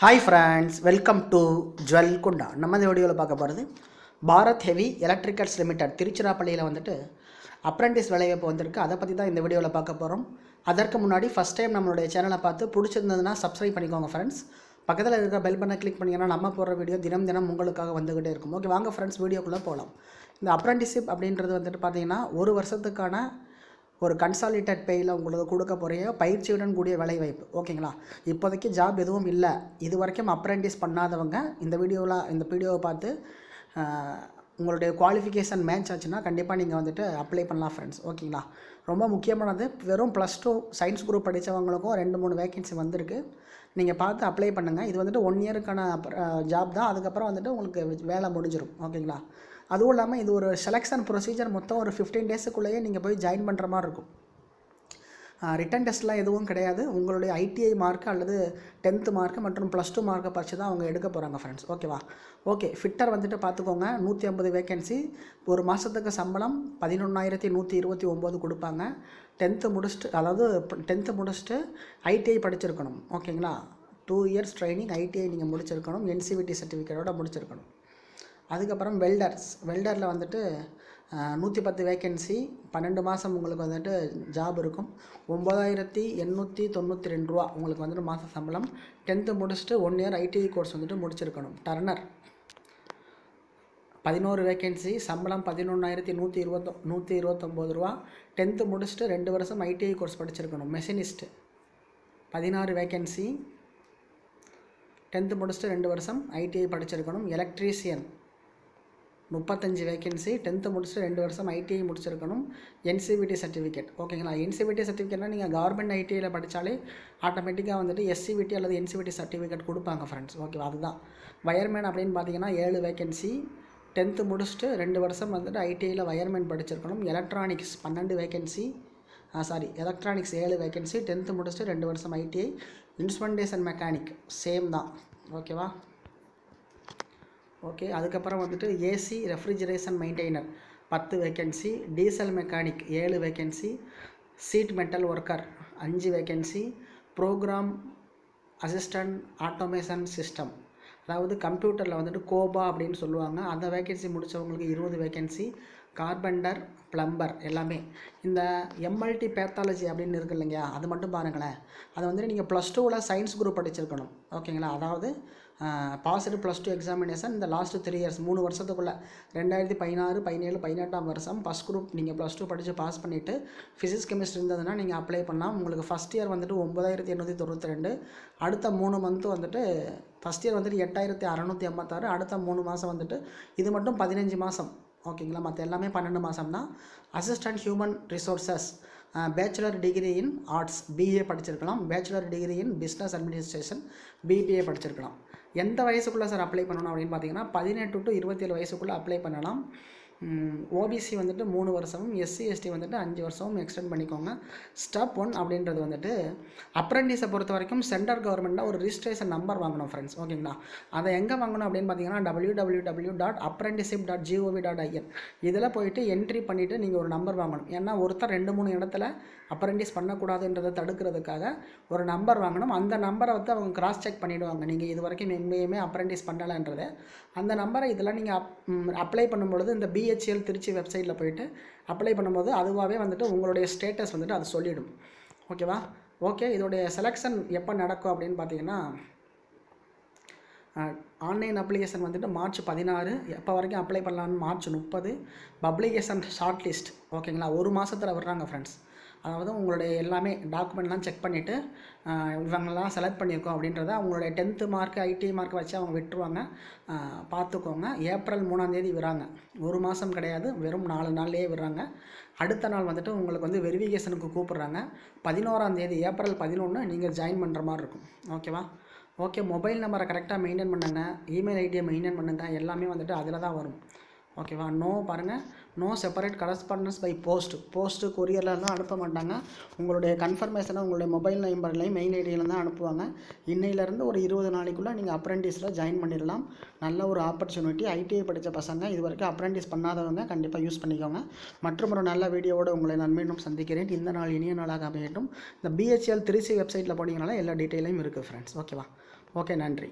Hi friends welcome to ஜுவல் குண்டா நம்ம இந்த வீடியோவில் பார்க்க போகிறது பாரத் ஹெவி எலக்ட்ரிக்கல்ஸ் லிமிடெட் திருச்சிராப்பள்ளியில் வந்துட்டு அப்ரெண்டிஸ் வேலைவாய்ப்பு வந்திருக்கு. அதை பற்றி தான் இந்த வீடியோவில் பார்க்க போகிறோம் அதற்கு முன்னாடி ஃபஸ்ட் டைம் நம்மளுடைய சேனலை பார்த்து பிடிச்சிருந்ததுன்னா சப்ஸ்கிரைப் பண்ணிக்கோங்க ஃப்ரெண்ட்ஸ் பக்கத்தில் இருக்கிற பெல் பண்ண கிளிக் பண்ணிங்கன்னா நம்ம போடுற வீடியோ தினம் தினம் உங்களுக்காக வந்துக்கிட்டே இருக்கும். ஓகே வாங்க ஃப்ரெண்ட்ஸ் வீடியோக்குள்ளே போகலாம் இந்த அப்ரெண்டிஸ்ஷிப் அப்படின்றது வந்துட்டு பார்த்தீங்கன்னா ஒரு வருஷத்துக்கான ஒரு கன்சாலிட்டட் பேயில் உங்களுக்கு கொடுக்க போகிற பயிற்சியுடன் கூடிய வேலைவாய்ப்பு. ஓகேங்களா? இப்போதைக்கு ஜாப் எதுவும் இல்லை. இது வரைக்கும் அப்ரெண்டிஸ் பண்ணாதவங்க இந்த வீடியோவில் இந்த வீடியோவை பார்த்து உங்களுடைய குவாலிஃபிகேஷன் மேட்ச் ஆச்சுன்னா கண்டிப்பாக நீங்கள் வந்துட்டு அப்ளை பண்ணலாம் ஃப்ரெண்ட்ஸ் ஓகேங்களா? ரொம்ப முக்கியமானது வெறும் ப்ளஸ் டூ சயின்ஸ் குரூப் படித்தவங்களுக்கும் ரெண்டு மூணு வேகன்சி வந்திருக்கு. நீங்கள் பார்த்து அப்ளை பண்ணுங்கள் இது வந்துட்டு ஒன் இயருக்கான ஜாப் தான். அதுக்கப்புறம் வந்துட்டு உங்களுக்கு வேலை முடிஞ்சிடும் ஓகேங்களா? அதுவும் இல்லாமல் இது ஒரு செலெக்ஷன் ப்ரொசீஜர் மொத்தம் ஒரு ஃபிஃப்டீன் டேஸுக்குள்ளேயே நீங்கள் போய் ஜாயின் பண்ணுற மாதிரி இருக்கும். ரிட்டன் டெஸ்ட்லாம் எதுவும் கிடையாது. உங்களுடைய ஐடிஐ மார்க் அல்லது டென்த்து மார்க் மற்றும் ப்ளஸ் டூ மார்க்கை பறித்து தான் அவங்க எடுக்க போகிறாங்க ஃப்ரெண்ட்ஸ் ஓகேவா ஓகே ஃபிட்டர் வந்துட்டு பார்த்துக்கோங்க நூற்றி ஐம்பது வேக்கன்சி ஒரு மாதத்துக்கு சம்பளம் பதினொன்றாயிரத்தி நூற்றி இருபத்தி ஒம்பது கொடுப்பாங்க. டென்த்து முடிச்சுட்டு அதாவது டென்த்து முடிச்சுட்டு ஐடிஐ படிச்சிருக்கணும். ஓகேங்களா டூ இயர்ஸ் ட்ரைனிங் ஐடிஐ நீங்கள் முடிச்சிருக்கணும். என்சிவிடி சர்டிஃபிகேட்டோட முடிச்சிருக்கணும். அதுக்கப்புறம் வெல்டர்ஸ். வெல்டரில் வந்துட்டு நூற்றி பத்து வேக்கன்சி பன்னெண்டு மாதம் உங்களுக்கு வந்துட்டு ஜாப் இருக்கும். ஒம்பதாயிரத்தி எண்ணூற்றி தொண்ணூற்றி ரெண்டு ரூபா உங்களுக்கு வந்துட்டு மாத சம்பளம். டென்த்து முடிச்சுட்டு ஒன் இயர் ஐடிஐ கோர்ஸ் வந்துட்டு முடிச்சிருக்கணும். டர்னர். பதினோரு வேக்கன்சி சம்பளம் பதினொன்றாயிரத்தி நூற்றி இருபத்தொ நூற்றி இருபத்தொம்போது ரூபா. டென்த்து முடிச்சுட்டு ரெண்டு வருஷம் ஐடிஐ கோர்ஸ் படிச்சிருக்கணும். மெஷினிஸ்ட்டு பதினாறு வேக்கன்சி டென்த்து முடிச்சுட்டு ரெண்டு வருஷம் ஐடிஐ படிச்சிருக்கணும். எலக்ட்ரீஷியன் முப்பத்தஞ்சு வேகன்சி டென்த்து முடிச்சுட்டு ரெண்டு வருஷம் ஐடிஐ முடிச்சிருக்கணும். என்சிவிடி சர்டிஃபிகேட் ஓகேங்களா என்சிபிடி சர்டிஃபிகேட்னா நீங்கள் கவர்மெண்ட் ஐடிஐயில் படித்தாலே ஆட்டோமேட்டிக்காக வந்துட்டு எஸ்சிவிடி அல்லது என்சிபிடி சர்டிஃபிகேட் கொடுப்பாங்க ஃப்ரெண்ட்ஸ் ஓகேவா அதுதான். வயர்மேன் அப்படின்னு பார்த்தீங்கன்னா ஏழு வேகன்சி டென்த்து முடிச்சுட்டு ரெண்டு வருஷம் வந்துட்டு ஐடிஐயில் வயர்மேன் படிச்சிருக்கணும். எலக்ட்ரானிக்ஸ் பன்னெண்டு வேகன்சி சாரி எலக்ட்ரானிக்ஸ் ஏழு வேகன்சி டென்த்து முடிச்சுட்டு ரெண்டு வருஷம் ஐடிஐ இன்ஸ்ட்ருமெண்டேஷன் மெக்கானிக் சேம் தான். ஓகேவா ஓகே அதுக்கப்புறம் வந்துட்டு ஏசி ரெஃப்ரிஜரேஷன் மெயின்டைனர் பத்து வேக்கன்சி டீசல் மெக்கானிக் ஏழு வேக்கன்சி சீட் மெட்டல் ஒர்க்கர் அஞ்சு vacancy program assistant automation system அதாவது கம்ப்யூட்டரில் வந்துட்டு கோபா அப்படின்னு சொல்லுவாங்க. அந்த வேக்கன்சி முடித்தவங்களுக்கு இருபது வேக்கன்சி கார்பெண்டர் ப்ளம்பர் எல்லாமே. இந்த எம்எல்டி பேத்தாலஜி அப்படின்னு இருக்கு இல்லைங்க அது மட்டும் பாருங்களேன். அது வந்துட்டு நீங்கள் ப்ளஸ் டூவில் சயின்ஸ் குரூப் படிச்சிருக்கணும். ஓகேங்களா அதாவது பாசிட்டிவ் ப்ளஸ் டூ எக்ஸாமினேஷன் இந்த லாஸ்ட்டு த்ரீ இயர்ஸ் மூணு வருஷத்துக்குள்ளே. ரெண்டாயிரத்தி பதினாறு பதினேழு பதினெட்டாம் வருஷம். ஃபஸ்ட் குரூப் நீங்கள் ப்ளஸ் டூ படித்து பாஸ் பண்ணிவிட்டு ஃபிசிக்ஸ் கெமிஸ்ட்ரி இருந்ததுன்னா நீங்கள் அப்ளை பண்ணால் உங்களுக்கு ஃபஸ்ட் இயர் வந்துட்டு ஒம்பதாயிரத்தி எண்ணூற்றி தொண்ணூற்றி ரெண்டு அடுத்த மூணு மந்த்து வந்துட்டு ஃபஸ்ட் இயர் வந்துட்டு எட்டாயிரத்தி அறநூற்றி ஐம்பத்தாறு அடுத்த மூணு மாதம் வந்துட்டு இது மட்டும் பதினஞ்சு மாதம் ஓகேங்களா மற்ற எல்லாமே பன்னெண்டு மாதம் தான் assistant human resources bachelor degree in arts BA படிச்சிருக்கலாம். Bachelor degree in business administration BBA படிச்சிருக்கலாம். எந்த வயசுக்குள்ளே சார் அப்ளை பண்ணணும் அப்படின்னு பார்த்தீங்கன்னா பதினெட்டு டு இருபத்தேழு வயசுக்குள்ளே அப்ளை பண்ணலாம். ஓபிசி வந்துட்டு மூணு வருஷமும் எஸ்சி எஸ்டி வந்துட்டு அஞ்சு வருஷமும் எக்ஸ்டெண்ட் பண்ணிக்கோங்க. ஸ்டெப் ஒன் அப்படின்றது வந்துட்டு அப்ரெண்டிஸை பொறுத்த வரைக்கும் சென்ட்ரல் கவர்மெண்ட்டாக ஒரு ரிஜிஸ்ட்ரேஷன் நம்பர் வாங்கணும் ஃப்ரெண்ட்ஸ் ஓகேங்களா அதை எங்கே வாங்கணும் அப்படின்னு பார்த்தீங்கன்னா W W W dot apprenticeship dot G O V dot I N இதில் போயிட்டு என்ட்ரி பண்ணிவிட்டு நீங்கள் ஒரு நம்பர் வாங்கணும். ஏன்னா ஒருத்தர் ரெண்டு மூணு இடத்துல அப்ரெண்டிஸ் பண்ணக்கூடாதுன்றதை தடுக்கிறதுக்காக ஒரு நம்பர் வாங்கணும். அந்த நம்பரை வந்து அவங்க கிராஸ் செக் பண்ணிவிடுவாங்க நீங்கள் இது வரைக்கும் எங்கேயுமே அப்ரெண்டிஸ் பண்ணலைன்றது. அந்த நம்பரை இதெல்லாம் நீங்கள் அப் அப்ளை பண்ணும்பொழுது இந்த பி பிஹெச்எல் திருச்சி வெப்சைட்டில் போயிட்டு அப்ளை பண்ணும்போது அதுவாகவே வந்துட்டு உங்களுடைய ஸ்டேட்டஸ் வந்துட்டு அது சொல்லிடும். ஓகேவா ஓகே இதோடைய செலெக்ஷன் எப்போ நடக்கும் அப்படின்னு பார்த்தீங்கன்னா ஆன்லைன் அப்ளிகேஷன் வந்துட்டு மார்ச் பதினாறு எப்போ வரைக்கும் அப்ளை பண்ணலான்னு மார்ச் முப்பது பப்ளிகேஷன் ஷார்ட் லிஸ்ட் ஓகேங்களா ஒரு மாதத்தில் வர்றாங்க ஃப்ரெண்ட்ஸ் அதாவது உங்களுடைய எல்லாமே டாக்குமெண்ட்லாம் செக் பண்ணிவிட்டு இவங்கெல்லாம் செலக்ட் பண்ணியிருக்கோம் அப்படின்றத அவங்களுடைய டென்த்து மார்க் ஐடி மார்க் வச்சு அவங்க விட்டுருவாங்க. பார்த்துக்கோங்க. ஏப்ரல் மூணாந்தேதி விடுறாங்க. ஒரு மாதம் கிடையாது. வெறும் நாலு நாள்லேயே விடுறாங்க. அடுத்த நாள் வந்துட்டு உங்களுக்கு வந்து வெரிஃபிகேஷனுக்கு கூப்பிட்றாங்க. பதினோராந்தேதி ஏப்ரல் பதினொன்று நீங்கள் ஜாயின் பண்ணுற மாதிரி இருக்கும். ஓகேவா ஓகே மொபைல் நம்பரை கரெக்டாக மெயின்டைன் பண்ணுங்கள் இமெயில் ஐடியை மெயின்டைன் பண்ணுங்கள் எல்லாமே வந்துட்டு அதில் தான் வரும் ஓகேவா நோ பாருங்கள் no separate correspondence by post post கொரியர்லாம் அனுப்ப மாட்டாங்க. உங்களுடைய கன்ஃபர்மேஷனை உங்களுடைய மொபைல் நம்பர்லையும் மெயில் ஐடியில் தான் அனுப்புவாங்க. இன்னையிலேருந்து ஒரு இருபது நாளைக்குள்ளே நீங்கள் அப்ரெண்டிஸில் ஜாயின் பண்ணிடலாம். நல்ல ஒரு ஆப்பர்ச்சுனிட்டி ஐடிஐ படித்த பசங்க இது வரைக்கும் அப்ரெண்டிஸ் பண்ணாதவங்க கண்டிப்பாக யூஸ் பண்ணிக்கோங்க. மற்றும் ஒரு நல்ல வீடியோவோட உங்களை நான் மீண்டும் சந்திக்கிறேன். இந்த நாள் இனிய நாளாக அமையட்டும். இந்த பிஹெச்எல் திருச்சி வெப்சைட்டில் போனீங்கனால எல்லா டீட்டெயிலையும் இருக்குது ஃப்ரெண்ட்ஸ் ஓகேவா ஓகே நன்றி.